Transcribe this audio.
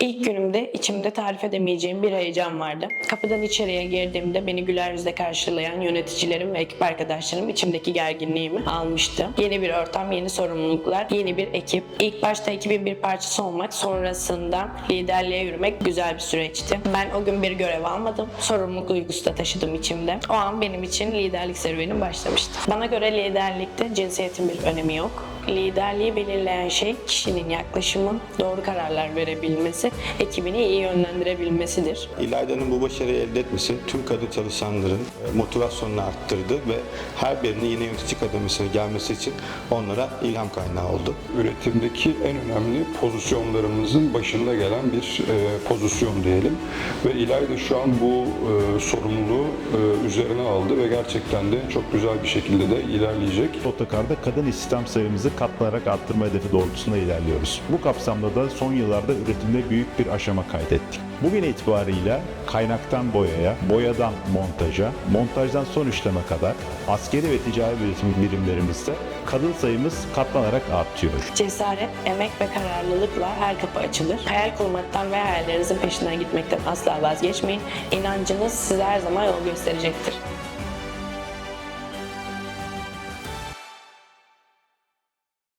İlk günümde içimde tarif edemeyeceğim bir heyecan vardı. Kapıdan içeriye girdiğimde beni güler yüzle karşılayan yöneticilerim ve ekip arkadaşlarım içimdeki gerginliğimi almıştı. Yeni bir ortam, yeni sorumluluklar, yeni bir ekip. İlk başta ekibin bir parçası olmak, sonrasında liderliğe yürümek güzel bir süreçti. Ben o gün bir görev almadım. Sorumluluk duygusu da taşıdım içimde. O an benim için liderlik serüvenim başlamıştı. Bana göre liderlikte cinsiyetin bir önemi yok. Liderliği belirleyen şey kişinin yaklaşımı, doğru kararlar verebilmesi, ekibini iyi yönlendirebilmesidir. İlayda'nın bu başarıyı elde etmesi tüm kadın çalışanların e, motivasyonunu arttırdı ve her birinin yeni yönetici kademesine gelmesi için onlara ilham kaynağı oldu. üretimdeki en önemli pozisyonlarımızın başında gelen bir e, pozisyon diyelim. Ve İlayda şu an bu e, sorumluluğu e, üzerine aldı ve gerçekten de çok güzel bir şekilde de ilerleyecek. Otokar'da kadın istihdam sayımızı katlanarak arttırma hedefi doğrultusunda ilerliyoruz. Bu kapsamda da son yıllarda üretimde büyük bir aşama kaydettik. Bugün itibariyle kaynaktan boyaya, boyadan montaja, montajdan son işleme kadar askeri ve ticari üretim birimlerimizde kadın sayımız katlanarak artıyor. Cesaret, emek ve kararlılıkla her kapı açılır. Hayal kurmaktan ve hayallerinizin peşinden gitmekten asla vazgeçmeyin. İnancınız size her zaman yol gösterecektir.